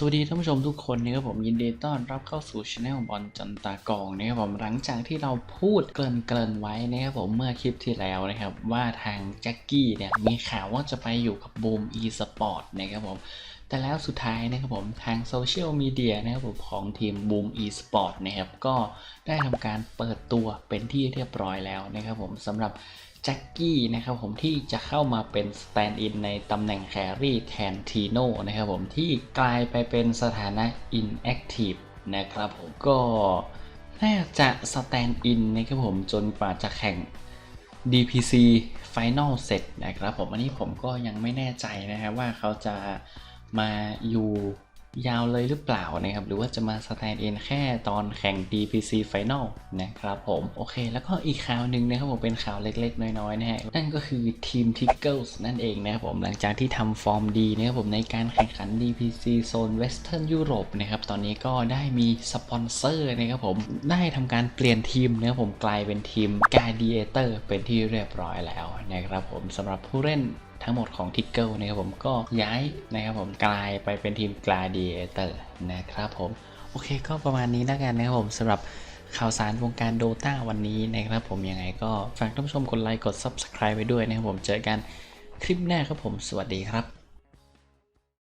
สวัสดีท่านผู้ชมทุกคนนะครับผมยินดีต้อนรับเข้าสู่ช anel บอลจันตากองนะครับผมหลังจากที่เราพูดเกริ่นๆไว้นะครับผมเมื่อคลิปที่แล้วนะครับว่าทางแจ็คกี้เนี่ยมีข่าวว่าจะไปอยู่กับบูมอีสปอร์ตนะครับผม แต่แล้วสุดท้ายนะครับผมทางโซเชียลมีเดียนะครับผมของทีม Boom eSport นะครับก็ได้ทำการเปิดตัวเป็นที่เรียบร้อยแล้วนะครับผมสำหรับแจ็คกี้นะครับผมที่จะเข้ามาเป็นสแตนด์อินในตำแหน่งแครี่แทนทีโน่นะครับผมที่กลายไปเป็นสถานะ inactive นะครับผมก็น่าจะสแตนด์อินนะครับผมจนกว่าจะแข่ง DPC Final เสร็จนะครับผมอันนี้ผมก็ยังไม่แน่ใจนะครับว่าเขาจะ มาอยู่ยาวเลยหรือเปล่านะครับ หรือว่าจะมาสแตนด์อินแค่ตอนแข่ง DPC Final นะครับผม โอเค แล้วก็อีกข่าวหนึ่งนะครับผมเป็นข่าวเล็กๆ น้อยๆนะฮะนั่นก็คือทีม Tiggles นั่นเองนะครับผมหลังจากที่ทำฟอร์มดีนะครับผมในการแข่งขัน DPC โซน Western Europe นะครับ ตอนนี้ก็ได้มีสปอนเซอร์นะครับผมได้ทำการเปลี่ยนทีมนะครับผมกลายเป็นทีม Gladiator เป็นที่เรียบร้อยแล้วนะครับผมสำหรับผู้เล่น ทั้งหมดของทิกเกิลนะครับผมก็ย้ายนะครับผมกลายไปเป็นทีมกลายเดเตอร์นะครับผม โอเคก็ประมาณนี้แล้วกันนะครับผมสำหรับข่าวสารวงการโดตาวันนี้นะครับผมยังไงก็ฝากท่านผู้ชมกดไลค์กด Subscribe ไปด้วยนะครับผมเจอกันคลิปหน้าครับผมสวัสดีครับ